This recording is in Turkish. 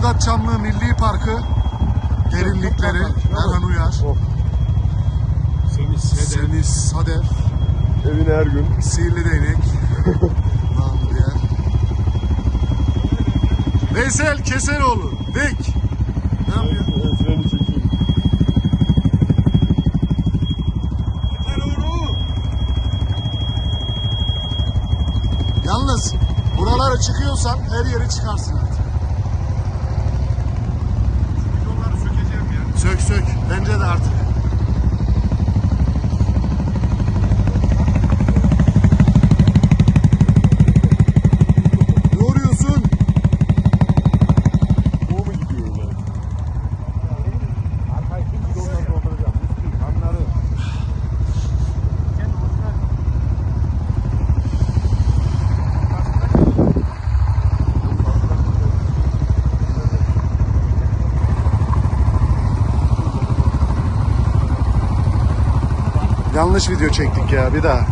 Muratçamlı Milli Parkı derinlikleri Erhan Uyar, Oh, Seni sede. Semih Sadef, evine her gün. Sihirli Değnek, namı diğer. Veysel Keseroğlu, Vek. Ne yapıyor? El freni çekeyim. Yalnız buralara çıkıyorsan her yeri çıkarsın artık. Sök. Bence de artık. Yanlış video çektik ya bir daha.